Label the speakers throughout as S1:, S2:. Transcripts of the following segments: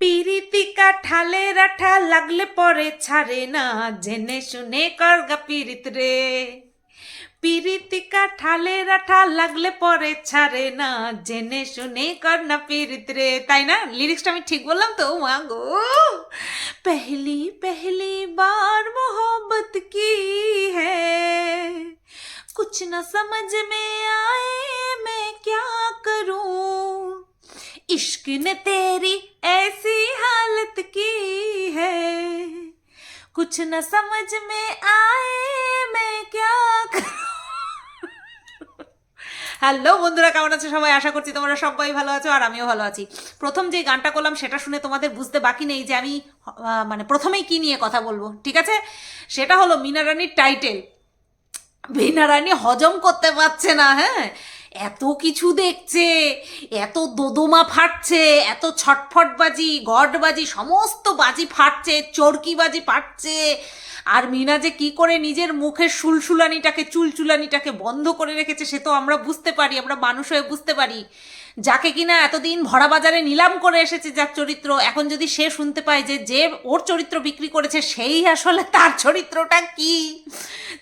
S1: পিরিতিকা ঠালে রাঠা লাগলে পরে ছাড়ে না জেনে শুনে করগা পিরিত রে পিরিতিকা ঠালে রাঠা লাগলে পরে ছাড়ে না জেনে শুনে কর না পিরিত রে তাই না লিরিক্সটা আমি ঠিক বললাম তো মা গো पहली पहली बार मोहब्बत की है कुछ न समझ में आए मैं क्या करूं इश्क ने तेरी ऐसी हालत की है कुछ न समझ में आए मैं क्या करूं হ্যালো বন্ধুরা কেমন আছো সবাই আশা করছি তোমরা সবাই ভালো আছো আর আমিও ভালো আছি প্রথম যে গানটা করলাম সেটা শুনে তোমাদের বুঝতে বাকি নেই যে আমি আহ, মানে প্রথমেই কি নিয়ে কথা বলবো ঠিক আছে সেটা হলো মিনা রানীর টাইটেল মিনা রানী হজম করতে পারছে না হ্যাঁ এত কিছু দেখছে, এত দোদমা ফাটছে, এত ছটফট ছটফটবাজি, গডবাজি, সমস্ত বাজি ফাটছে, চরকিবাজি ফাটছে। আর মিনা যে কি করে নিজের মুখের সুলসুলানিটাকে, চুলচুলানিটাকে বন্ধ করে রেখেছে সে তো আমরা বুঝতে পারি, আমরা মানুষ হয়ে বুঝতে পারি। যাকে কিনা এতদিন ভরা বাজারে নিলাম করে এসেছে যার চরিত্র, এখন যদি সে শুনতে পায় যে যে ওর চরিত্র বিক্রি করেছে, সেই আসলে তার চরিত্রটা কি?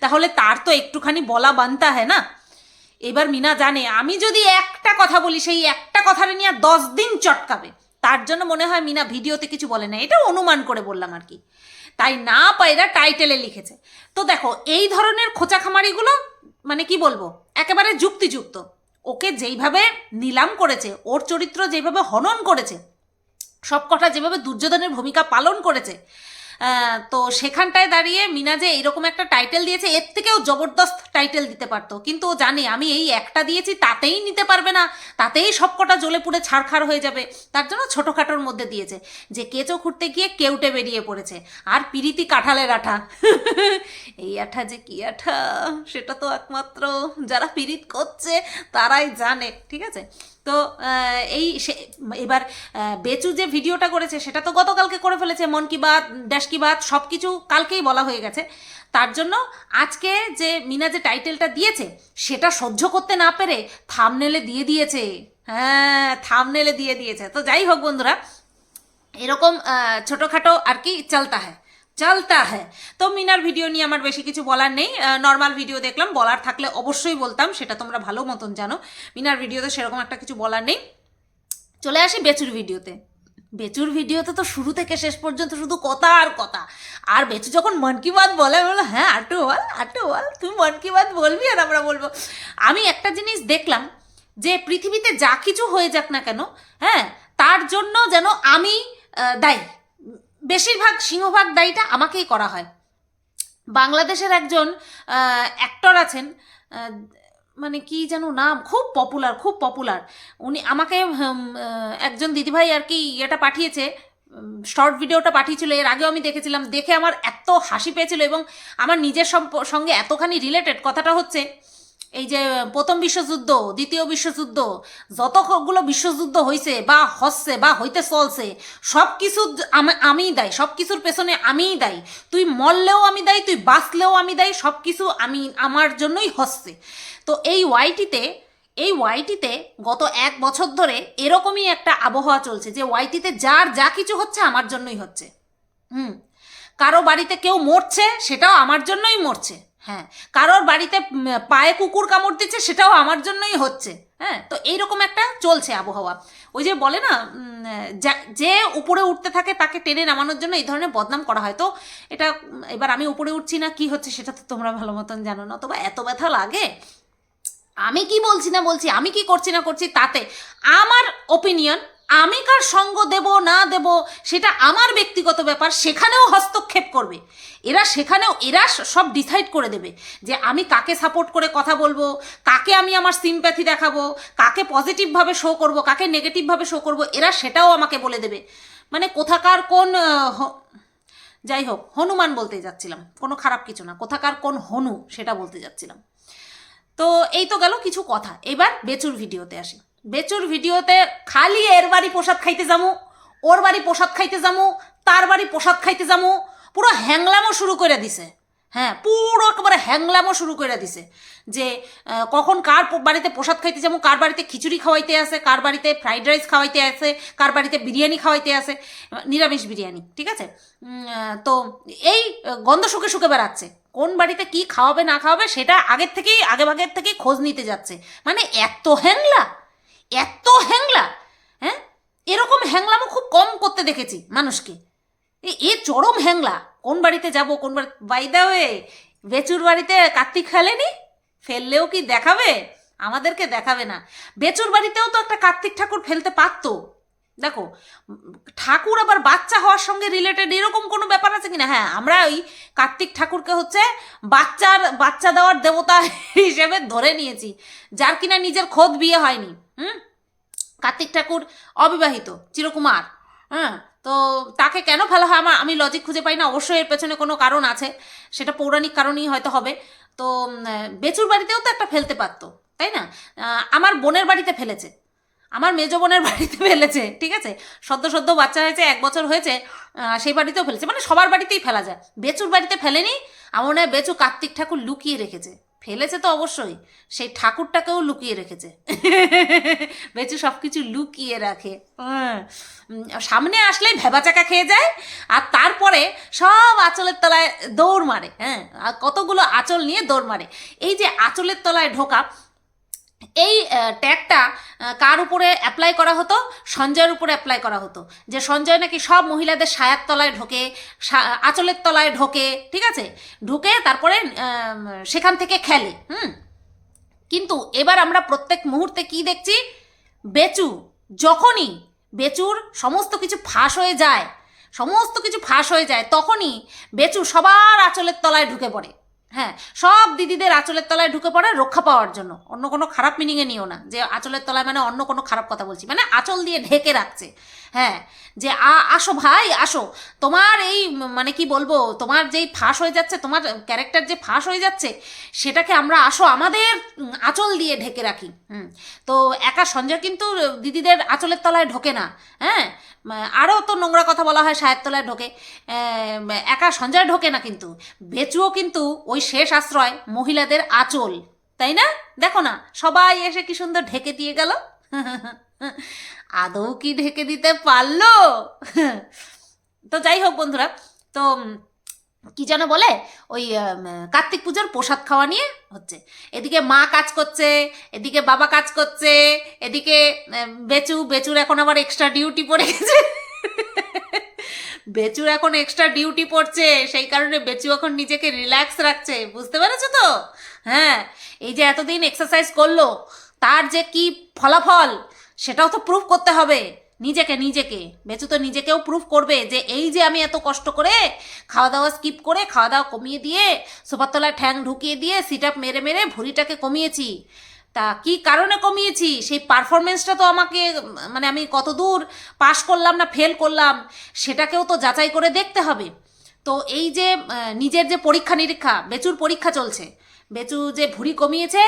S1: তাহলে তার তো একটুখানি বলা বানতা হ্যাঁ না? এবার মিনা জানে, আমি যদি একটা কথা বলি, সেই একটা কথাটা নিয়ে দশ দিন চটকাবে। তার জন্য মনে হয় মিনা ভিডিওতে কিছু বলে না এটা অনুমান করে বললাম আর কি। তাই না পায়রা টাইটেলে লিখেছে। তো দেখো, এই ধরনের খোঁচা খামারিগুলো মানে কি বলব, একেবারে যুক্তিযুক্ত। ওকে যেইভাবে নিলাম করেছে, ওর চরিত্র যেভাবে হনন করেছে, সবকটা যেভাবে দুর্যোধনের ভূমিকা পালন করেছে তো সেখানটায় দাঁড়িয়ে মিনা যে এইরকম একটা টাইটেল দিয়েছে, এর থেকেও জবরদস্ত টাইটেল দিতে পারতো। কিন্তু ও জানে, আমি এই একটা দিয়েছি, তাতেই নিতে পারবে না, তাতেই সবকটা জ্বলে পুড়ে ছাড়খাড় হয়ে যাবে। তার জন্য ছোটোখাটোর মধ্যে দিয়েছে যে, কেঁচো খুঁড়তে গিয়ে কেউটে বেরিয়ে পড়েছে। আর পিরিতি কাঁঠালের আঠা। এই আঠা যে কি আঠা? সেটা তো একমাত্র যারা পিরিত করছে, তারাই জানে, ঠিক আছে? তো এই সে- এবার বেচু যে ভিডিওটা করেছে, সেটা তো গতকালকে করে ফেলেছে, মন কি বাত ড্যাশ কি বাত সব কিছু কালকেই বলা হয়ে গেছে। তার জন্য আজকে যে মিনা যে টাইটেলটা দিয়েছে, সেটা সহ্য করতে না পেরে থামনেলে দিয়ে দিয়েছে। হ্যাঁ থামনেলে দিয়ে দিয়েছে। তো যাই হোক বন্ধুরা, এরকম ছোটোখাটো আর কি চলতা হ্যাঁ। চলতা হ্যাঁ। তো মিনার ভিডিও নিয়ে আমার বেশি কিছু বলার নেই। নর্মাল ভিডিও দেখলাম, বলার থাকলে অবশ্যই বলতাম, সেটা তোমরা ভালো মতন জানো। মিনার ভিডিওতে সেরকম একটা কিছু বলার নেই। চলে আসি বেচুর ভিডিওতে। বেচুর ভিডিওতে তো শুরু থেকে শেষ পর্যন্ত শুধু কথা আর কথা। আর বেচু যখন মন কি বাত বলে বললাম হ্যাঁ আটু বল আটু বল, তুই মন কি বাত বলবি আর আমরা বলব। আমি একটা জিনিস দেখলাম যে পৃথিবীতে যা কিছু হয়ে যাক না কেন হ্যাঁ তার জন্য যেন আমি দায়ী। বেশিরভাগ সিংহভাগ দায়ীটা আমাকেই করা হয়। বাংলাদেশের একজন অ্যাক্টর আছেন মানে কি যেন নাম, খুব পপুলার খুব পপুলার উনি আমাকে একজন দিদিভাই আর কি এটা পাঠিয়েছে শর্ট ভিডিওটা পাঠিয়েছিল, এর আগেও আমি দেখেছিলাম। দেখে আমার এত হাসি পেয়েছিল এবং আমার নিজের সঙ্গে এতখানি রিলেটেড কথাটা হচ্ছে এই যে প্রথম বিশ্বযুদ্ধ, দ্বিতীয় বিশ্বযুদ্ধ যতগুলো বিশ্বযুদ্ধ হয়েছে বা হচ্ছে বা হইতে চলছে সব কিছু আমিই দায়ী সব কিছুর পেছনে আমিই দায়ী। তুই মরলেও আমি দায়ী, তুই বাঁচলেও আমি দায়ী সব কিছু আমি, আমার জন্যই হচ্ছে। তো এই ওয়াইটিতে এই ওয়াইটিতে গত এক বছর ধরে এরকমই একটা আবহাওয়া চলছে যে ওয়াইটিতে যার যা কিছু হচ্ছে আমার জন্যই হচ্ছে। হুম, কারও বাড়িতে কেউ মরছে, সেটাও আমার জন্যই মরছে। হ্যাঁ কারোর বাড়িতে পায়ে কুকুর কামড় দিচ্ছে, সেটাও আমার জন্যই হচ্ছে। হ্যাঁ তো এইরকম একটা চলছে আবহাওয়া। ওই যে বলে না যা- উপরে উঠতে থাকে, তাকে টেনে নামানোর জন্য এই ধরনের বদনাম করা হয়। তো এটা এবার আমি উপরে উঠছি না, কি হচ্ছে সেটা তো তোমরা ভালো মতন জানো না। তবে এত ব্যথা লাগে, আমি কি বলছি না বলছি, আমি কি করছি না করছি তাতে, আমার ওপিনিয়ন আমি কার সঙ্গ দেব, না দেব, সেটা আমার ব্যক্তিগত ব্যাপার, সেখানেও হস্তক্ষেপ করবে। এরা সেখানেও, এরা সব ডিসাইড করে দেবে যে আমি কাকে সাপোর্ট করে কথা বলব, কাকে আমি আমার সিম্প্যাথি দেখাবো, কাকে পজিটিভভাবে শো করব, কাকে নেগেটিভভাবে শো করব, এরা সেটাও আমাকে বলে দেবে। মানে কোথাকার কোন যাই হোক, হনুমান বলতে যাচ্ছিলাম, কোনো খারাপ কিছু না, কোথাকার কোন হনু সেটা বলতে যাচ্ছিলাম। তো এই তো গেল কিছু কথা, এবার বেচুর ভিডিওতে আসি। বেচুর ভিডিওতে খালি এর বাড়ি প্রসাদ খাইতে যামু, ওর বাড়ি প্রসাদ খাইতে যামু, তার বাড়ি প্রসাদ খাইতে যামু, পুরো হ্যাংলামও শুরু করে দিছে। হ্যাঁ পুরো একেবারে হ্যাংলামও শুরু করে দিছে যে কখন কার বাড়িতে প্রসাদ খাইতে যাব কার বাড়িতে খিচুড়ি খাওয়াইতে আসে কার বাড়িতে ফ্রাইড রাইস খাওয়াইতে আসে কার বাড়িতে বিরিয়ানি খাওয়াইতে আসে নিরামিষ বিরিয়ানি, ঠিক আছে? তো এই গন্ধ শুকে শুকে বেড়াচ্ছে। কোন বাড়িতে কি খাওয়াবে না খাওয়াবে সেটা আগের থেকেই আগে ভাগের থেকেই খোঁজ নিতে যাচ্ছে। মানে এত হ্যাংলা! এত হ্যাংলা হ্যাঁ? এরকম হ্যাংলামও খুব কম করতে দেখেছি মানুষকে। এ চরম হ্যাংলা। কোন বাড়িতে যাব, কোন বাড়ি, বাইদা হয়ে বেচুর বাড়িতে কার্তিক ফেলেনি? ফেললেও কি দেখাবে? আমাদেরকে দেখাবে না। বেচুর বাড়িতেও তো একটা কার্তিক ঠাকুর ফেলতে পারতো। দেখো, ঠাকুর আবার বাচ্চা হওয়ার সঙ্গে রিলেটেড এরকম কোনো ব্যাপার আছে কিনা? হ্যাঁ আমরা ওই কার্তিক ঠাকুরকে হচ্ছে বাচ্চার, বাচ্চা দেওয়ার দেবতা হিসেবে ধরে নিয়েছি, যার কিনা নিজের খোদ বিয়ে হয়নি। হুম? কার্তিক ঠাকুর অবিবাহিত, চিরকুমার হ্যাঁ তো তাকে কেন ফেলা হয়? আমার, আমি লজিক খুঁজে পাই না। অবশ্যই এর পেছনে কোনো কারণ আছে। সেটা পৌরাণিক কারণই হয়তো হবে। তো বেচুর বাড়িতেও তো একটা ফেলতে পারতো, তাই না? আমার বোনের বাড়িতে ফেলেছে। আমার মেজ বোনের বাড়িতে ফেলেছে, ঠিক আছে? সদ্য সদ্য বাচ্চা হয়েছে, এক বছর হয়েছে সেই বাড়িতেও ফেলেছে। মানে সবার বাড়িতেই ফেলা যায়। বেচুর বাড়িতে ফেলেনি, আমার মনে হয় বেচু কার্তিক ঠাকুর লুকিয়ে রেখেছে। ফেলেছে তো অবশ্যই। সেই ঠাকুরটাকেও লুকিয়ে রেখেছে। বেঁচে সব কিছু লুকিয়ে রাখে। হ্যাঁ। সামনে আসলেই ভেবা চাকা খেয়ে যায়, আর তারপরে সব আঁচলের তলায় দৌড় মারে। হ্যাঁ কতগুলো আঁচল নিয়ে দৌড় মারে। এই যে আঁচলের তলায় ঢোকা এই ট্যাগটা কার উপরে অ্যাপ্লাই করা হতো? সঞ্জয়ের উপরে অ্যাপ্লাই করা হতো। যে সঞ্জয় নাকি সব মহিলাদের সায়ার তলায় ঢোকে আঁচলের তলায় ঢোকে, ঠিক আছে? ঢুকে, তারপরে সেখান থেকে খেলে, হুম? কিন্তু এবার আমরা প্রত্যেক মুহূর্তে কি দেখছি? বেচু, যখনই বেচুর সমস্ত কিছু ফাঁস হয়ে যায়, সমস্ত কিছু ফাঁস হয়ে যায়, তখনই বেচু সবার আঁচলের তলায় ঢুকে পড়ে। হ্যাঁ সব দিদিদের আঁচলের তলায় ঢুকে পড়ে রক্ষা পাওয়ার জন্য। অন্য কোনো খারাপ মিনিংয়ে নিও না। যে আঁচলের তলায় মানে অন্য কোনো খারাপ কথা বলছি। মানে আঁচল দিয়ে ঢেকে রাখছে। হ্যাঁ যে আসো ভাই, আসো। তোমার এই মানে কি বলব, তোমার যেই ফাঁস হয়ে যাচ্ছে, তোমার ক্যারেক্টার যে ফাঁস হয়ে যাচ্ছে, সেটাকে আমরা আসো আমাদের আঁচল দিয়ে ঢেকে রাখি। হুম, তো একা সঞ্জয় কিন্তু দিদিদের আঁচলের তলায় ঢোকে না। হ্যাঁ আরও তো নোংরা কথা বলা হয় সাহেবতলায় তলায় ঢোকে একা সঞ্জয় ঢোকে না কিন্তু। বেচুও কিন্তু ওই শেষ আশ্রয়, মহিলাদের আচল, তাই না? দেখো না, সবাই এসে কি সুন্দর ঢেকে দিয়ে গেল। আদৌ কি ঢেকে দিতে পারল? তো যাই হোক বন্ধুরা, তো কি যেন বলে? ওই কার্তিক পুজোর প্রসাদ খাওয়া নিয়ে হচ্ছে। এদিকে মা কাজ করছে, এদিকে বাবা কাজ করছে, এদিকে বেচু, বেচুর এখন আবার এক্সট্রা ডিউটি পড়ে গেছে। বেচুর এখন এক্সট্রা ডিউটি পড়ছে, সেই কারণে বেচু এখন নিজেকে রিল্যাক্স রাখছে, বুঝতে পেরেছ তো? হ্যাঁ এই যে এতদিন এক্সারসাইজ করল, তার যে কি ফলাফল, সেটাও তো প্রুফ করতে হবে। নিজেকে নিজেকে। বেচু তো নিজেকেও প্রুফ করবে যে এই যে আমি এত কষ্ট করে খাওয়া দাওয়া স্কিপ করে খাওয়া দাওয়া কমিয়ে দিয়ে সোফার তলায় ঠ্যাং ঢুকিয়ে দিয়ে সিট আপ মেরে মেরে ভুঁড়িটাকে কমিয়েছি। তা কি কারণে কমিয়েছি? সেই পারফরমেন্সটা তো আমাকে মানে আমি কত দূর পাশ করলাম না ফেল করলাম, সেটাকেও তো যাচাই করে দেখতে হবে। তো এই যে নিজের যে পরীক্ষা নিরীক্ষা বেচুর পরীক্ষা চলছে। বেচু যে ভুঁড়ি কমিয়েছে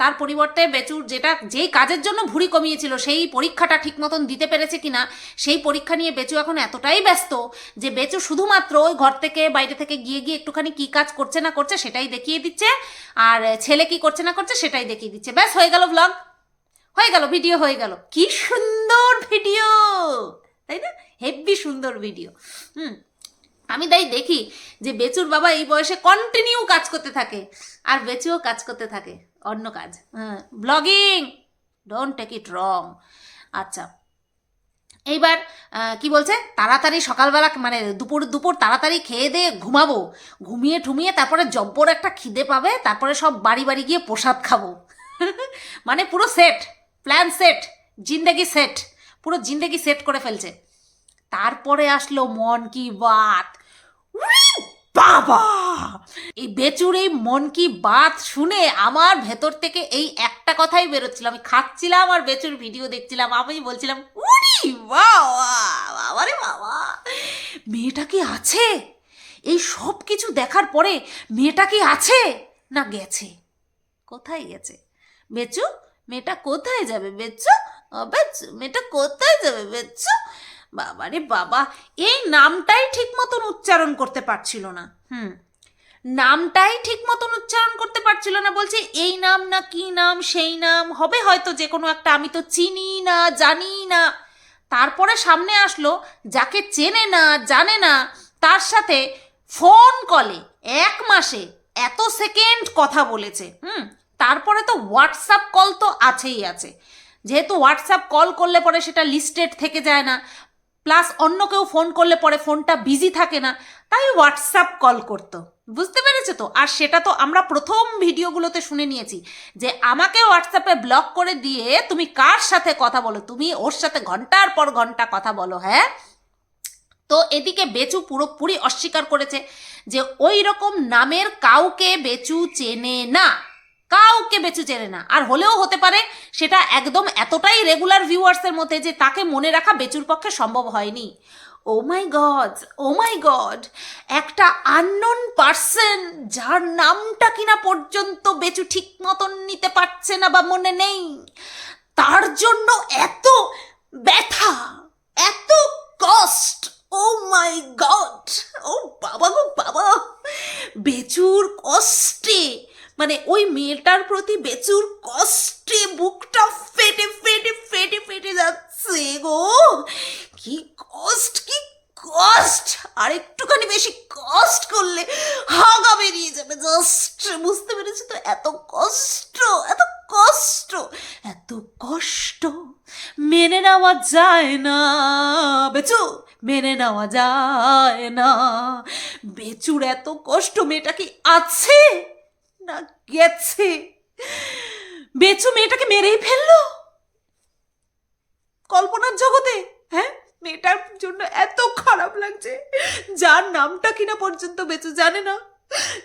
S1: তার পরিবর্তে বেচুর যেটা, যেই কাজের জন্য ভুঁড়ি কমিয়েছিল, সেই পরীক্ষাটা ঠিক মতন দিতে পেরেছে কিনা, সেই পরীক্ষা নিয়ে বেচু এখন এতটাই ব্যস্ত যে বেচু শুধুমাত্র ওই ঘর থেকে, বাইরে থেকে গিয়ে গিয়ে একটুখানি কি কাজ করছে না করছে সেটাই দেখিয়ে দিচ্ছে, আর ছেলে কি করছে না করছে সেটাই দেখিয়ে দিচ্ছে। ব্যাস, হয়ে গেল ব্লগ হয়ে গেল ভিডিও হয়ে গেল। কি সুন্দর ভিডিও তাই না? হেভি সুন্দর ভিডিও হুম। আমি তাই দেখি যে বেচুর বাবা এই বয়সে কন্টিনিউ কাজ করতে থাকে। আর বেচুও কাজ করতে থাকে। অন্য কাজ। হ্যাঁ blogging don't take it wrong আচ্ছা। এইবার কি বলছে? তাড়াতাড়ি সকালবেলা মানে দুপুর দুপুর তাড়াতাড়ি খেয়ে দিয়ে ঘুমাবো। ঘুমিয়ে ঠুমিয়ে তারপরে জব্বর একটা খিদে পাবে, তারপরে সব বাড়ি বাড়ি গিয়ে প্রসাদ খাব। মানে পুরো সেট প্ল্যান সেট জিন্দেগি সেট পুরো জিন্দেগি সেট করে ফেলছে। তারপরে আসলো মন কি বাত। বাবা! এই বেচুর এই মন কি বাত শুনে আমার ভেতর থেকে এই একটা কথাই বেরোচ্ছিল। আমি খাচ্ছিলাম আর বেচুর ভিডিও দেখছিলাম। আমি বলছিলাম উরি বাবা বাবারে বাবা, মেয়েটা কি আছে? এই সব কিছু দেখার পরে মেয়েটা কি আছে? না, গেছে। কোথায় গেছে? বেচু, মেয়েটা কোথায় যাবে? বেচু বেচু, মেয়েটা কোথায় যাবে? বেচু বাবারে বাবা, এই নামটাই ঠিক মতন উচ্চারণ করতে পারছিল না। হুম, নামটাই ঠিক মতন উচ্চারণ করতে পারছিল না, বলছে এই নাম না কি নাম, সেই নাম, হবে হয়তো যে কোনো একটা, আমি তো চিনি না, জানি না। তারপরে সামনে আসলো, যাকে চেনে না, জানে না, তার সাথে ফোন কলে, এক মাসে, এত সেকেন্ড কথা বলেছে। হুম, তারপরে তো হোয়াটসঅ্যাপ কল তো আছেই আছে। যেহেতু হোয়াটসঅ্যাপ কল করলে পরে সেটা লিস্টেড থেকে যায় না প্লাস অন্য কেউ ফোন করলে পরে ফোনটা বিজি থাকে না, তাই হোয়াটসঅ্যাপ কল করতো। বুঝতে পেরেছ তো? আর সেটা তো আমরা প্রথম ভিডিওগুলোতে শুনে নিয়েছি, যে আমাকে হোয়াটসঅ্যাপে ব্লক করে দিয়ে তুমি কার সাথে কথা বলো? তুমি ওর সাথে ঘণ্টার পর ঘণ্টা কথা বলো হ্যাঁ? তো এদিকে বেচু পুরোপুরি অস্বীকার করেছে যে ওই রকম নামের কাউকে বেচু চেনে না। কাউকে বেচু চেনে না। আর হলেও হতে পারে সেটা একদম এতটাই রেগুলার ভিউয়ার্সের মধ্যে যে তাকে মনে রাখা বেচুর পক্ষে সম্ভব হয়নি। Oh my god oh my god একটা আননোন পার্সন যার নামটা কিনা পর্যন্ত বেচু ঠিক মতন নিতে পারছে না বা মনে নেই, তার জন্য এত ব্যথা, এত কষ্ট ও মাই গড ও বাবা গো বাবা, বেচুর কষ্টে মানে ওই মেয়েটার প্রতি বেচুর কষ্টে বুকটা ফেটে ফেটে ফেটে ফেটে যাচ্ছে গো। কি কষ্ট কি কষ্ট। আর একটুখানি বেশি কষ্ট করলে হাগা বেরিয়ে যাবে জাস্ট বুঝতে পেরেছি তো? এত কষ্ট এত কষ্ট এত কষ্ট। মেনে নেওয়া যায় না, বেচু। মেনে নেওয়া যায় না। বেচুর এত কষ্ট মেয়েটা কি আছে? না গেছে। বেচু মেয়েটাকে মেরেই ফেলল? কল্পনার জগতে হ্যাঁ? মেয়েটার জন্য এত খারাপ লাগছে। যার নামটা কিনা পর্যন্ত বেচু জানে না।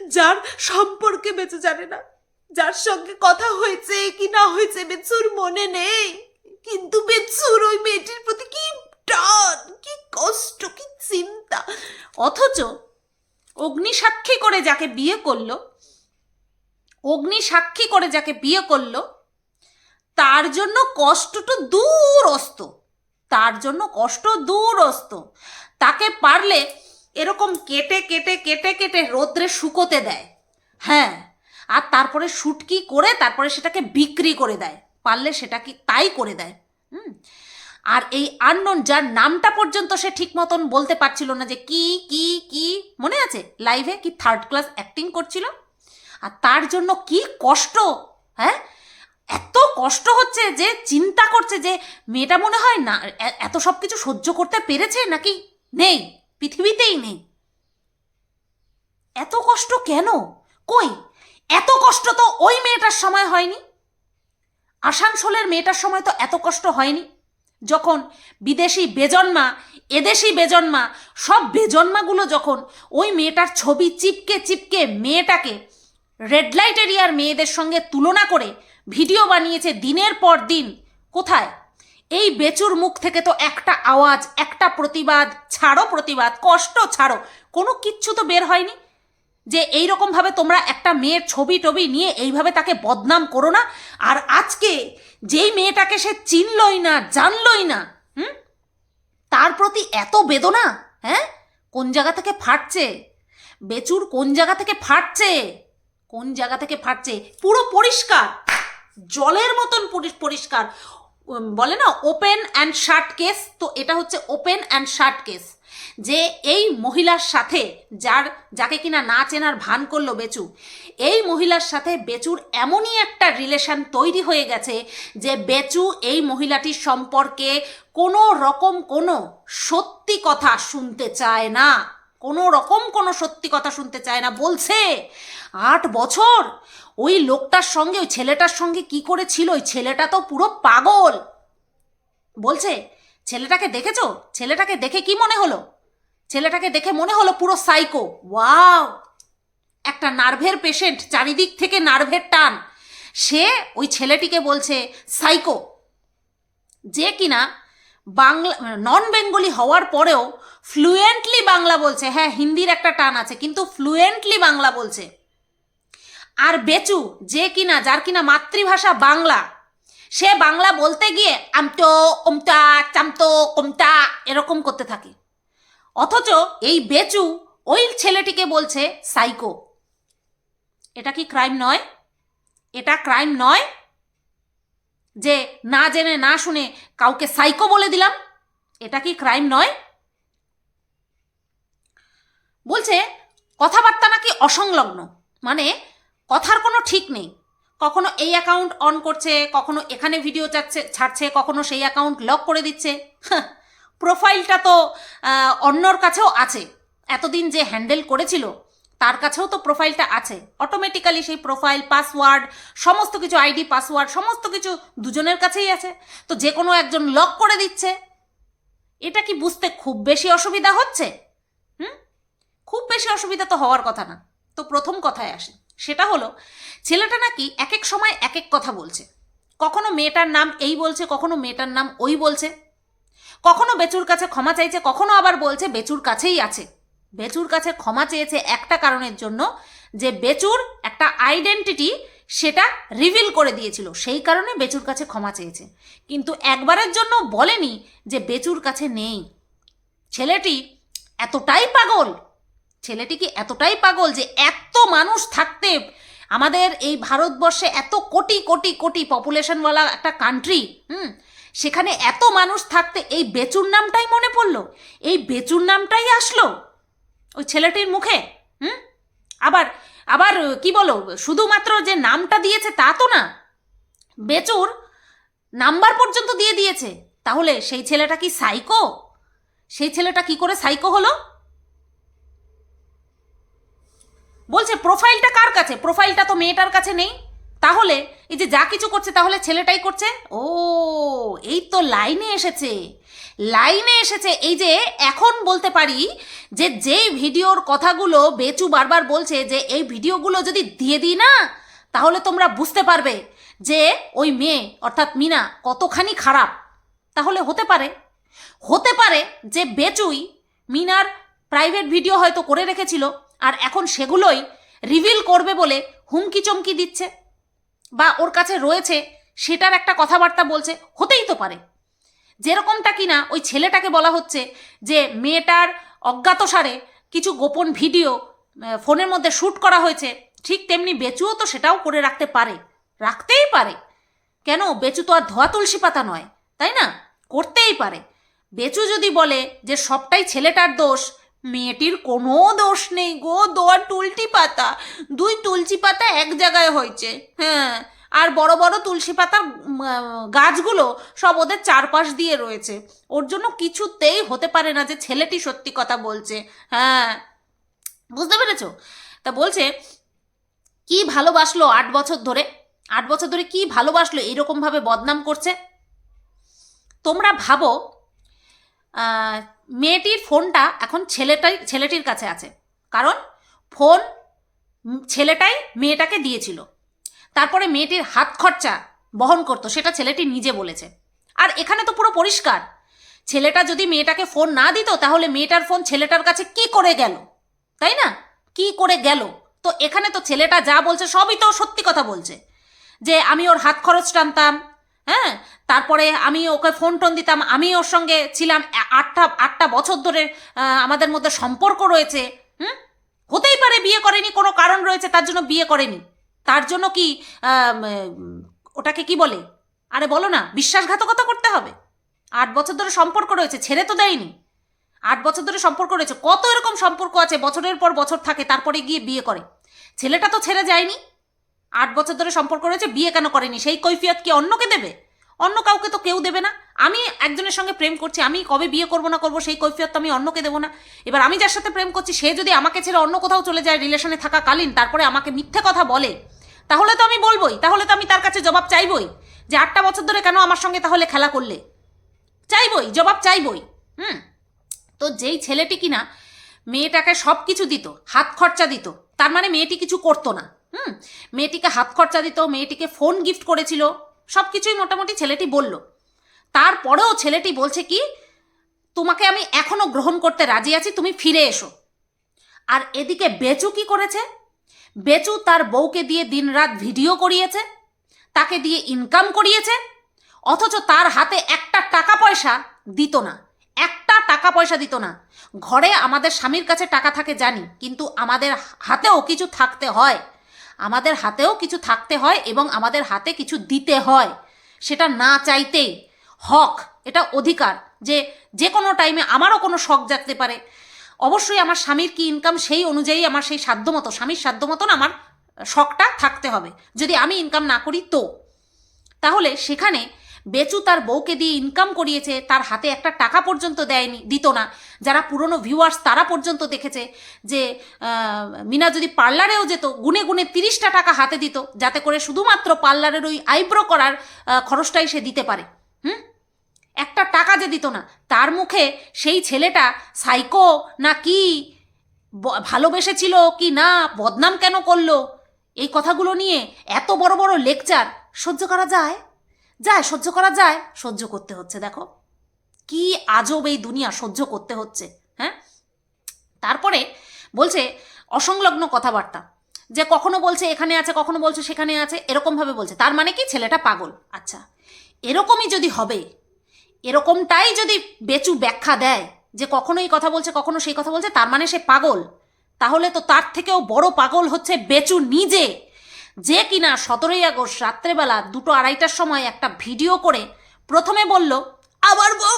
S1: যার সম্পর্কে বেচু জানে না। যার সঙ্গে কথা হয়েছে কি না হয়েছে বেচুর মনে নেই। কিন্তু বেচুর ওই মেয়েটির প্রতি কি টান, কি কষ্ট, কি চিন্তা। অথচ অগ্নি সাক্ষী করে যাকে বিয়ে করল অগ্নি সাক্ষী করে যাকে বিয়ে করল, তার জন্য কষ্টটা দূরস্ত, তার জন্য কষ্ট দূরস্ত। তাকে পারলে এরকম কেটে কেটে কেটে কেটে রোদ্রে শুকোতে দেয়। হ্যাঁ আর তারপরে শুটকি করে তারপরে সেটাকে বিক্রি করে দেয়। পারলে সেটাকে তাই করে দেয়। হুম? আর এই আননোন, যার নামটা পর্যন্ত সে ঠিক মতন বলতে পারছিল না যে কি কি কি, মনে আছে? লাইভে কি থার্ড ক্লাস অ্যাক্টিং করছিল? আর তার জন্য কি কষ্ট? হ্যাঁ? এত কষ্ট হচ্ছে যে, চিন্তা করছে যে, মেয়েটা মনে হয় না এত সব কিছু সহ্য করতে পেরেছে নাকি? নেই, পৃথিবীতেই নেই। এত কষ্ট কেন? কই? এত কষ্ট তো ওই মেয়েটার সময় হয়নি। আসানসোলের মেয়েটার সময় তো এত কষ্ট হয়নি। যখন বিদেশি বেজন্মা, এদেশি বেজন্মা, সব বেজন্মাগুলো যখন ওই মেয়েটার ছবি চিপকে চিপকে মেয়েটাকে রেড লাইট এরিয়ার মেয়েদের সঙ্গে তুলনা করে ভিডিও বানিয়েছে দিনের পর দিন। কোথায়? এই বেচুর মুখ থেকে তো একটা আওয়াজ, একটা প্রতিবাদ, ছাড়ো প্রতিবাদ, কষ্ট ছাড়ো, কোনো কিচ্ছু তো বের হয়নি। যে এই রকম ভাবে তোমরা একটা মেয়ের ছবি টবি নিয়ে এইভাবে তাকে বদনাম করো না, আর আজকে যেই মেয়েটাকে সে চিনলই না, জানলই না, হুম? তার প্রতি এত বেদনা হ্যাঁ? কোন জায়গা থেকে ফাটছে? বেচুর কোন জায়গা থেকে ফাটছে? কোন জায়গা থেকে ফাটছে? পুরো পরিষ্কার। জলের মতন পরিষ্কার। বলে না ওপেন অ্যান্ড শার্ট কেস তো এটা হচ্ছে ওপেন অ্যান্ড শার্ট কেস যে এই মহিলার সাথে যার, যাকে কিনা না চেনার ভান করল বেচু, এই মহিলার সাথে বেচুর এমনই একটা রিলেশন তৈরি হয়ে গেছে যে বেচু এই মহিলাটির সম্পর্কে কোনো রকম কোনো সত্যি কথা শুনতে চায় না। কোনো রকম কোনো সত্যি কথা শুনতে চায় না। বলছে, আট বছর? ওই লোকটার সঙ্গে, ওই ছেলেটার সঙ্গে কি করেছিল? ওই ছেলেটা তো পুরো পাগল। বলছে, ছেলেটাকে দেখেছ? ছেলেটাকে দেখে কি মনে হলো? ছেলেটাকে দেখে মনে হলো পুরো সাইকো ওয়াও! একটা নার্ভের পেশেন্ট চারিদিক থেকে নার্ভের টান। সে ওই ছেলেটিকে বলছে সাইকো যে কিনা বাংলা নন বেঙ্গলি হওয়ার পরেও ফ্লুয়েন্টলি বাংলা বলছে। হ্যাঁ হিন্দির একটা টান আছে, কিন্তু ফ্লুয়েন্টলি বাংলা বলছে। আর বেচু, যে কিনা, যার কিনা মাতৃভাষা বাংলা, সে বাংলা বলতে গিয়ে আমটো ওমটা চামতো কোমটা এরকম করতে থাকে। অথচ এই বেচু ওই ছেলেটিকে বলছে, সাইকো। এটা কি ক্রাইম নয়? এটা ক্রাইম নয় যে না জেনে, না শুনে কাউকে সাইকো বলে দিলাম? এটা কি ক্রাইম নয়? বলছে, কথাবার্তা নাকি অসংলগ্ন। মানে কথার কোনো ঠিক নেই। কখনো এই অ্যাকাউন্ট অন করছে, কখনো এখানে ভিডিও চাচ্ছে, ছাড়ছে, কখনো সেই অ্যাকাউন্ট লক করে দিচ্ছে। প্রোফাইলটা তো অন্যর কাছেও আছে। এতদিন যে হ্যান্ডেল করেছিল, তার কাছেও তো প্রোফাইলটা আছে। অটোমেটিক্যালি সেই প্রোফাইল পাসওয়ার্ড সমস্ত কিছু আইডি পাসওয়ার্ড সমস্ত কিছু দুজনের কাছেই আছে। তো যে কোনো একজন লক করে দিচ্ছে। এটা কি বুঝতে খুব বেশি অসুবিধা হচ্ছে? খুব বেশি অসুবিধা তো হওয়ার কথা না। তো প্রথম কথায় আসি। সেটা হলো, ছেলেটা নাকি এক এক সময় এক এক কথা বলছে। কখনো মেয়েটার নাম এই বলছে, কখনো মেয়েটার নাম ওই বলছে। কখনো বেচুর কাছে ক্ষমা চাইছে, কখনো আবার বলছে বেচুর কাছেই আছে। বেচুর কাছে ক্ষমা চেয়েছে একটা কারণের জন্য যে বেচুর একটা আইডেন্টিটি সেটা রিভিল করে দিয়েছিল। সেই কারণে বেচুর কাছে ক্ষমা চেয়েছে। কিন্তু একবারের জন্য বলেনি যে বেচুর কাছে নেই। ছেলেটি এতটাই পাগল ছেলেটি কি এতটাই পাগল যে এত মানুষ থাকতে আমাদের এই ভারতবর্ষে এত কোটি কোটি কোটি পপুলেশনওয়ালা একটা কান্ট্রি হুম? সেখানে এত মানুষ থাকতে এই বেচুর নামটাই মনে পড়ল? এই বেচুর নামটাই আসলো? ওই ছেলেটির মুখে, হুম? আবার আবার কি বলো, শুধুমাত্র যে নামটা দিয়েছে তা তো না। বেচুর নাম্বার পর্যন্ত দিয়ে দিয়েছে। তাহলে সেই ছেলেটা কি সাইকো সেই ছেলেটা কি করে সাইকো হলো? বলছে, প্রোফাইলটা কার কাছে? প্রোফাইলটা তো মেয়েটার কাছে নেই। তাহলে এই যে যা কিছু করছে, তাহলে ছেলেটাই করছে? ও, এই তো লাইনে এসেছে। লাইনে এসেছে এই যে এখন বলতে পারি যে যেই ভিডিওর কথাগুলো বেচু বারবার বলছে যে এই ভিডিওগুলো যদি দিয়ে দিই না, তাহলে তোমরা বুঝতে পারবে যে ওই মেয়ে, অর্থাৎ মিনা, কতখানি খারাপ। তাহলে হতে পারে। হতে পারে যে বেচুই মিনার প্রাইভেট ভিডিও হয়তো করে রেখেছিল। আর এখন সেগুলোই রিভিল করবে বলে হুমকি চমকি দিচ্ছে। বা ওর কাছে রয়েছে, সেটার একটা কথাবার্তা বলছে, হতেই তো পারে। যেরকমটা কিনা ওই ছেলেটাকে বলা হচ্ছে যে, মেয়েটার অজ্ঞাতসারে কিছু গোপন ভিডিও ফোনের মধ্যে শ্যুট করা হয়েছে, ঠিক তেমনি বেচুও তো সেটাও করে রাখতে পারে। রাখতেই পারে। কেন? বেচু তো আর ধোয়া তুলসী পাতা নয়, তাই না? করতেই পারে। বেচু যদি বলে যে, সবটাই ছেলেটার দোষ মেয়েটির কোনো দোষ নেই গো। দোয়ার তুলসী পাতা। দুই তুলসি পাতা এক জায়গায় হয়েছে। হ্যাঁ। আর বড় বড় তুলসী পাতার গাছগুলো সব ওদের চারপাশ দিয়ে রয়েছে। ওর জন্য কিছুতেই হতে পারে না যে ছেলেটি সত্যি কথা বলছে। হ্যাঁ। বুঝতে পেরেছ? তা বলছে, কি ভালোবাসলো আট বছর ধরে? আট বছর ধরে কি ভালোবাসলো? এরকমভাবে বদনাম করছে? তোমরা ভাবো মেয়েটির ফোনটা এখন ছেলেটাই, ছেলেটির কাছে আছে। কারণ ফোন ছেলেটাই মেয়েটাকে দিয়েছিল। তারপরে মেয়েটির হাত খরচা বহন করতো, সেটা ছেলেটি নিজে বলেছে। আর এখানে তো পুরো পরিষ্কার। ছেলেটা যদি মেয়েটাকে ফোন না দিত, তাহলে মেয়েটার ফোন ছেলেটার কাছে কি করে গেল? তাই না? কি করে গেল? তো এখানে তো ছেলেটা যা বলছে, সবই তো সত্যি কথা বলছে। যে আমি ওর হাত খরচ টানতাম হ্যাঁ? তারপরে আমি ওকে ফোন টোন দিতাম। আমি ওর সঙ্গে ছিলাম আটটা আটটা বছর ধরে আমাদের মধ্যে সম্পর্ক রয়েছে। হুম? হতেই পারে বিয়ে করেনি, কোনো কারণ রয়েছে, তার জন্য বিয়ে করেনি। তার জন্য কি ওটাকে কি বলে? আরে বলো না, বিশ্বাসঘাতকতা করতে হবে। আট বছর ধরে সম্পর্ক রয়েছে, ছেড়ে তো দেয়নি। আট বছর ধরে সম্পর্ক রয়েছে, কত এরকম সম্পর্ক আছে, বছরের পর বছর থাকে, তারপরে গিয়ে বিয়ে করে। ছেলেটা তো ছেড়ে যায়নি। আট বছর ধরে সম্পর্ক রয়েছে, বিয়ে কেন করেনি? সেই কৈফিয়ত কি অন্যকে দেবে? অন্য কাউকে তো কেউ দেবে না। আমি একজনের সঙ্গে প্রেম করছি, আমি কবে বিয়ে করব না করব সেই কৈফিয়ত তো আমি অন্যকে দেবো না। এবার আমি যার সাথে প্রেম করছি, সে যদি আমাকে ছেড়ে অন্য কোথাও চলে যায় রিলেশনে থাকাকালীন, তারপরে আমাকে মিথ্যে কথা বলে, তাহলে তো আমি বলবোই, তাহলে তো আমি তার কাছে জবাব চাইবই। যে আটটা বছর ধরে কেন আমার সঙ্গে তাহলে খেলা করলে? চাইবই, জবাব চাইবই, হুম? তো যেই ছেলেটি কিনা, মেয়েটাকে সব কিছু দিত, হাত খরচা দিত, তার মানে মেয়েটি কিছু করতো না। হুম, মেয়েটিকে হাত খরচা দিত, মেয়েটিকে ফোন গিফট করেছিল সব কিছুই মোটামুটি ছেলেটি বলল। তারপরেও ছেলেটি বলছে কি, তোমাকে আমি এখনও গ্রহণ করতে রাজি আছি, তুমি ফিরে এসো। আর এদিকে বেচু কি করেছে? বেচু তার বউকে দিয়ে দিনরাত ভিডিও করিয়েছে, তাকে দিয়ে ইনকাম করিয়েছে, অথচ তার হাতে একটা টাকা পয়সা দিত না, একটা টাকা পয়সা দিত না। ঘরে আমাদের স্বামীর কাছে টাকা থাকে জানি, কিন্তু আমাদের হাতেও কিছু থাকতে হয়। আমাদের হাতেও কিছু থাকতে হয় এবং আমাদের হাতে কিছু দিতে হয়। সেটা না চাইতেই। হক, এটা অধিকার যে যে কোনো টাইমে আমারও কোনো শখ জাগতে পারে। অবশ্যই আমার স্বামীর কি ইনকাম সেই অনুযায়ী আমার সেই সাধ্য মতো স্বামীর সাধ্য মতন আমার শখটা থাকতে হবে। যদি আমি ইনকাম না করি তো? তাহলে সেখানে বেচু তার বউকে দিয়ে ইনকাম করিয়েছে, তার হাতে একটা টাকা পর্যন্ত দেয়নি, দিত না। যারা পুরনো ভিউয়ার্স তারা পর্যন্ত দেখেছে যে মিনা যদি পার্লারেও যেত, গুনে গুনে তিরিশটা টাকা হাতে দিত, যাতে করে শুধুমাত্র পার্লারের ওই আইব্রো করার খরচটাই সে দিতে পারে। হুম? একটা টাকা যে দিত না, তার মুখে সেই ছেলেটা সাইকো না কি ভালোবেসেছিল কি না, বদনাম কেন করল? এই কথাগুলো নিয়ে এত বড় বড় লেকচার সহ্য করা যায়? যায়, সহ্য করা যায়, সহ্য করতে হচ্ছে, দেখো। কি আজব এই দুনিয়া, সহ্য করতে হচ্ছে হ্যাঁ? তারপরে বলছে অসংলগ্ন কথাবার্তা, যে কখনো বলছে এখানে আছে, কখনো বলছে সেখানে আছে, এরকমভাবে বলছে। তার মানে কি? ছেলেটা পাগল। আচ্ছা এরকমই যদি হবে, এরকমটাই যদি বেচু ব্যাখ্যা দেয়, যে কখনো এই কথা বলছে, কখনো সেই কথা বলছে, তার মানে সে পাগল। তাহলে তো তার থেকেও বড় পাগল হচ্ছে বেচু নিজে। যে কিনা সতেরোই আগস্ট রাত্রেবেলা দুটো আড়াইটার সময় একটা ভিডিও করে প্রথমে বলল, আমার বউ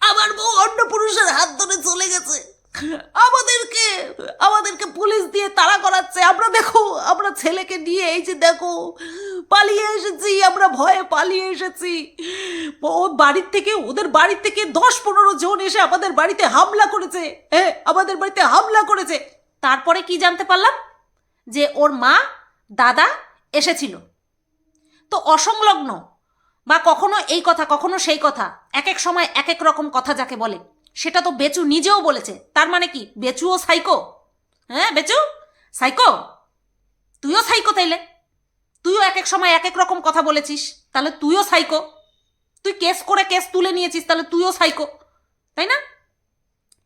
S1: আমার বউ অন্য পুরুষের হাত ধরে চলে গেছে। আমাদেরকে আমাদেরকে পুলিশ দিয়ে তাড়া করাচ্ছে। আমরা দেখো, আমরা ছেলেকে নিয়ে এই যে দেখো, পালিয়ে এসেছি, আমরা ভয়ে পালিয়ে এসেছি। ও বাড়ির থেকে, ওদের বাড়ির থেকে দশ পনেরো জন এসে আমাদের বাড়িতে হামলা করেছে। হ্যাঁ আমাদের বাড়িতে হামলা করেছে। তারপরে কি জানতে পারলাম? যে ওর মা দাদা এসেছিল। তো অসংলগ্ন বা কখনো এই কথা, কখনো সেই কথা এক এক সময় এক এক রকম কথা যাকে বলে, সেটা তো বেচু নিজেও বলেছে। তার মানে কি? বেচুও সাইকো? হ্যাঁ বেচু? সাইকো? তুইও সাইকো তাইলে। তুইও এক এক সময় এক এক রকম কথা বলেছিস। তাহলে তুইও সাইকো। তুই কেস করে কেস তুলে নিয়েছিস, তাহলে তুইও সাইকো। তাই না?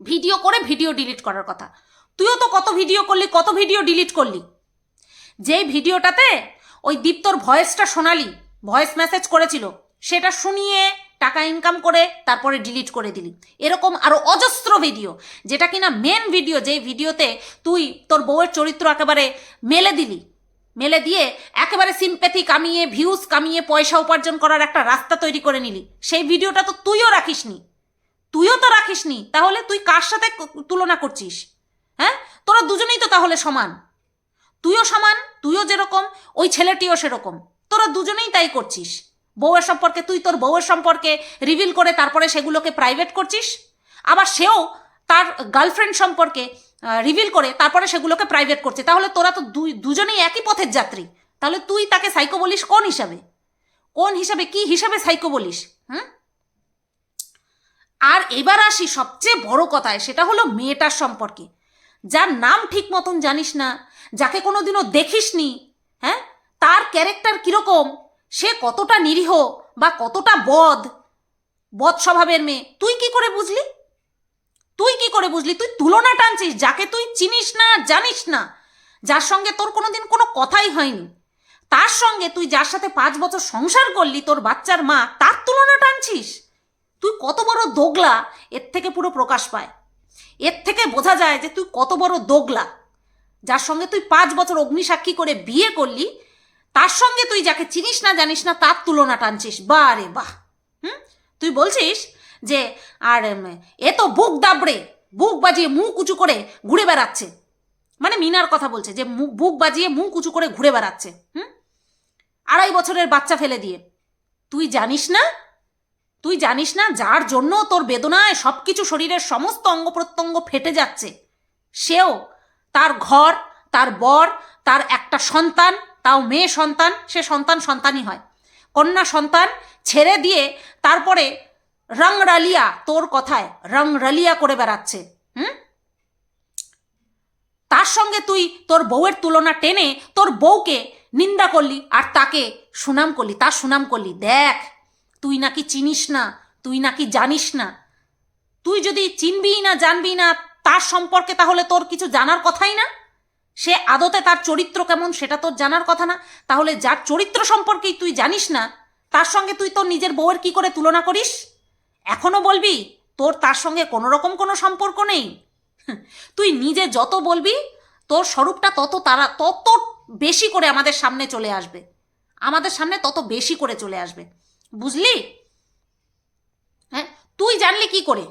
S1: ভিডিও করে ভিডিও ডিলিট করার কথা। তুইও তো কত ভিডিও করলি, কত ভিডিও ডিলিট করলি? যেই ভিডিওটাতে ওই দীপ্তর ভয়েসটা শোনালি, ভয়েস মেসেজ করেছিল, সেটা শুনিয়ে টাকা ইনকাম করে তারপরে ডিলিট করে দিলি। এরকম আরও অজস্র ভিডিও যেটা কিনা মেন ভিডিও যেই ভিডিওতে তুই তোর বউয়ের চরিত্র একেবারে মেলে দিলি, মেলে দিয়ে একেবারে সিম্প্যাথি কামিয়ে ভিউজ কামিয়ে, পয়সা উপার্জন করার একটা রাস্তা তৈরি করে নিলি। সেই ভিডিওটা তো তুইও রাখিসনি। তুইও তো রাখিসনি, তাহলে তুই কার সাথে তুলনা করছিস? হ্যাঁ? তোরা দুজনেই তো তাহলে সমান। তুইও সমান, তুইও যেরকম, ওই ছেলেটিও সেরকম। তোরা দুজনেই তাই করছিস। বউয়ের সম্পর্কে তুই তোর বউয়ের সম্পর্কে রিভিল করে তারপরে সেগুলোকে প্রাইভেট করছিস? আবার সেও তার গার্লফ্রেন্ড সম্পর্কে রিভিল করে তারপরে সেগুলোকে প্রাইভেট করছে। তাহলে তোরা তো দুই, দুজনেই একই পথের যাত্রী। তাহলে তুই তাকে সাইকো বলিস কোন হিসাবে? কোন হিসাবে, কি হিসাবে সাইকো বলিস? হুম? আর এবার আসি সবচেয়ে বড় কথায়, সেটা হলো মেয়েটার সম্পর্কে। যার নাম ঠিক মতন জানিস না যাকে কোনোদিনও দেখিসনি হ্যাঁ? তার ক্যারেক্টার কীরকম? সে কতটা নিরীহ বা কতটা বদ বদ স্বভাবের মেয়ে। তুই কি করে বুঝলি? তুই কি করে বুঝলি? তুই তুলনা টানছিস, যাকে তুই চিনিস না, জানিস না। যার সঙ্গে তোর কোনোদিন কোনো কথাই হয়নি। তার সঙ্গে তুই যার সাথে পাঁচ বছর সংসার করলি, তোর বাচ্চার মা, তার তুলনা টানছিস? তুই কত বড় দোগলা, এর থেকে পুরো প্রকাশ পায়। এর থেকে বোঝা যায় যে তুই কত বড় দোগলা। যার সঙ্গে তুই পাঁচ বছর অগ্নিসাক্ষী করে বিয়ে করলি, তার সঙ্গে তুই যাকে চিনিস না জানিস না, তার তুলনা টানছিস। বা রে বাহ। হুম? তুই বলছিস যে, আর এ তো বুক দাবড়ে, বুক বাজিয়ে মুখ উঁচু করে ঘুরে বেড়াচ্ছে। মানে মিনার কথা বলছে যে বুক বাজিয়ে মুখ উঁচু করে ঘুরে বেড়াচ্ছে। হুম? আড়াই বছরের বাচ্চা ফেলে দিয়ে। তুই জানিস না? তুই জানিস না যার জন্য তোর বেদনায় সব কিছু শরীরের সমস্ত অঙ্গ প্রত্যঙ্গ ফেটে যাচ্ছে? সেও তার ঘর, তার বর, তার একটা সন্তান, তাও মেয়ে সন্তান, সে সন্তান সন্তানই হয়। কন্যা সন্তান ছেড়ে দিয়ে তারপরে রং রালিয়া তোর কথায় রং রালিয়া করে বেড়াচ্ছে, হুম? তার সঙ্গে তুই তোর বউয়ের তুলনা টেনে তোর বউকে নিন্দা করলি আর তাকে সুনাম করলি, তার সুনাম করলি। দেখ, তুই নাকি চিনিস না, তুই নাকি জানিস না। তুই যদি চিনবি না জানবি না তার সম্পর্কে তাহলে তোর কিছু জানার কথাই না? সে আদতে তার চরিত্র কেমন সেটা তোর জানার কথা না? তাহলে যার চরিত্র সম্পর্কেই তুই জানিস না, তার সঙ্গে তুই তোর নিজের বউয়ের কি করে তুলনা করিস? এখনও বলবি, তোর তার সঙ্গে কোনো রকম কোনো সম্পর্ক নেই? তুই নিজে যত বলবি, তোর স্বরূপটা তত তারা, তত বেশি করে আমাদের সামনে চলে আসবে। আমাদের সামনে তত বেশি করে চলে আসবে। বুঝলি? হ্যাঁ তুই জানলি কি করে?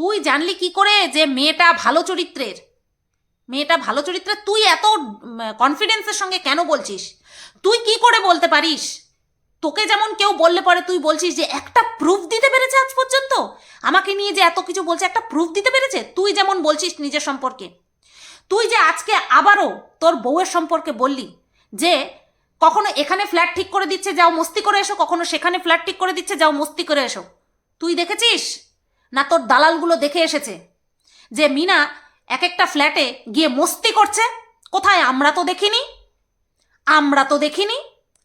S1: তুই জানলি কি করে যে মেয়েটা ভালো চরিত্রের? মেয়েটা ভালো চরিত্রের তুই এত কনফিডেন্সের সঙ্গে কেন বলছিস? তুই কি করে বলতে পারিস? তোকে যেমন কেউ বললে পরে তুই বলছিস যে, একটা প্রুফ দিতে পেরেছে আজ পর্যন্ত? আমাকে নিয়ে যে এত কিছু বলছে, একটা প্রুফ দিতে পেরেছে? তুই যেমন বলছিস নিজের সম্পর্কে। তুই যে আজকে আবারও তোর বউয়ের সম্পর্কে বললি যে, কখনো এখানে ফ্ল্যাট ঠিক করে দিচ্ছে, যাও মস্তি করে এসো। কখনো সেখানে ফ্ল্যাট ঠিক করে দিচ্ছে, যাও মস্তি করে এসো। তুই দেখেছিস? না তোর দালালগুলো দেখে এসেছে? যে মিনা এক একটা ফ্ল্যাটে গিয়ে মস্তি করছে? কোথায় আমরা তো দেখিনি? আমরা তো দেখিনি।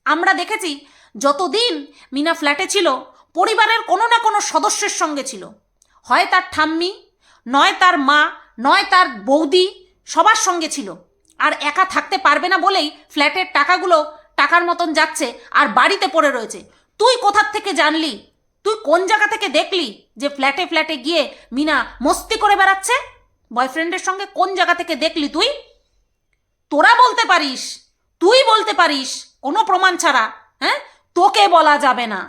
S1: আমরা দেখেছি যতদিন মিনা ফ্ল্যাটে ছিল, পরিবারের কোনো না কোনো সদস্যের সঙ্গে ছিল। হয় তার ঠাম্মি, নয় তার মা, নয় তার বৌদি সবার সঙ্গে ছিল। আর একা থাকতে পারবে না বলেই ফ্ল্যাটের টাকাগুলো টাকার মতন যাচ্ছে আর বাড়িতে পড়ে রয়েছে। তুই কোথার থেকে জানলি? তুই কোন জায়গা থেকে দেখলি যে ফ্ল্যাটে ফ্ল্যাটে গিয়ে মিনা মস্তি করে বেড়াচ্ছে? বয়ফ্রেন্ডের সঙ্গে কোন জায়গা থেকে দেখলি তুই? তোরা বলতে পারিস, তুই বলতে পারিস, কোনো প্রমাণ ছাড়া হ্যাঁ? তোকে বলা যাবে না।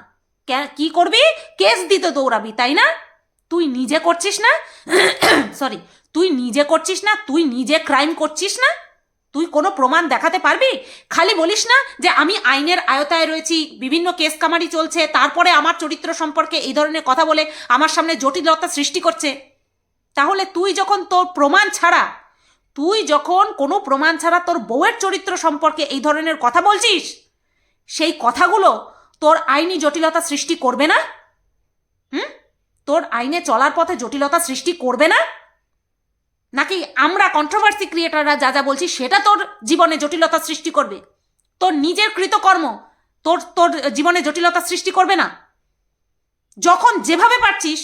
S1: কি করবি? কেস দিতে দৌড়াবি, তাই না? তুই নিজে করছিস না? সরি তুই নিজে করছিস না, তুই নিজে ক্রাইম করছিস না? তুই কোনো প্রমাণ দেখাতে পারবি? খালি বলিস না যে আমি আইনের আয়তায় রয়েছি, বিভিন্ন কেস কামারি চলছে, তারপরে আমার চরিত্র সম্পর্কে এই ধরনের কথা বলে আমার সামনে জটিলতা সৃষ্টি করছে। তাহলে তুই যখন তোর প্রমাণ ছাড়া, তুই যখন কোনো প্রমাণ ছাড়া তোর বউয়ের চরিত্র সম্পর্কে এই ধরনের কথা বলছিস, সেই কথাগুলো তোর আইনি জটিলতা সৃষ্টি করবে না? হুম? তোর আইনে চলার পথে জটিলতা সৃষ্টি করবে না? নাকি আমরা কন্ট্রোভার্সি ক্রিয়েটাররা যা যা বলছি সেটা তোর জীবনে জটিলতা সৃষ্টি করবে? তোর নিজের কৃতকর্ম তোর তোর জীবনে জটিলতা সৃষ্টি করবে না? যখন যেভাবে পারছিস,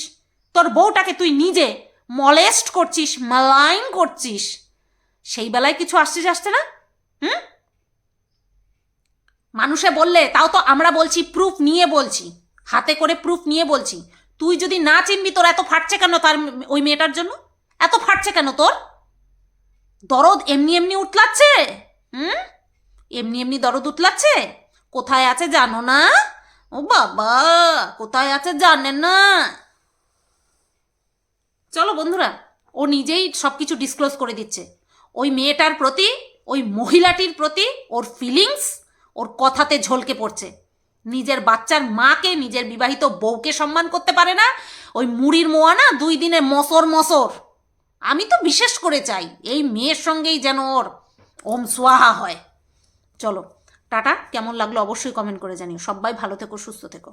S1: তোর বউটাকে তুই নিজে মলেস্ট করছিস মালাইন করছিস, সেই বেলায় কিছু আসছে আসছে না? হুম? মানুষে বললে, তাও তো আমরা বলছি প্রুফ নিয়ে বলছি, হাতে করে প্রুফ নিয়ে বলছি। তুই যদি না চিনবি তোর এত ফাটছে কেন তার ওই মেয়েটার জন্য? এত ফাটছে কেন তোর? দরদ এমনি এমনি উতলাচ্ছে? হুম? এমনি এমনি দরদ উতলাচ্ছে? কোথায় আছে জানো না? ও বাবা, কোথায় আছে জানেন না? চলো বন্ধুরা, ও নিজেই সব কিছু ডিসক্লোজ করে দিচ্ছে। ওই মেয়েটার প্রতি, ওই মহিলাটির প্রতি ওর ফিলিংস ওর কথাতে ঝলকে পড়ছে। নিজের বাচ্চার মাকে, নিজের বিবাহিত বউকে সম্মান করতে পারে না। ওই মুড়ির মোয়া না, দুই দিনে মসর মসর আমি তো বিশেষ করে চাই, এই মেয়ের সঙ্গেই যেন ওর ওম সোয়াহা হয়। চলো, টাটা, কেমন লাগল অবশ্যই কমেন্ট করে জানিও। সবাই ভালো থেকো, সুস্থ থেকো।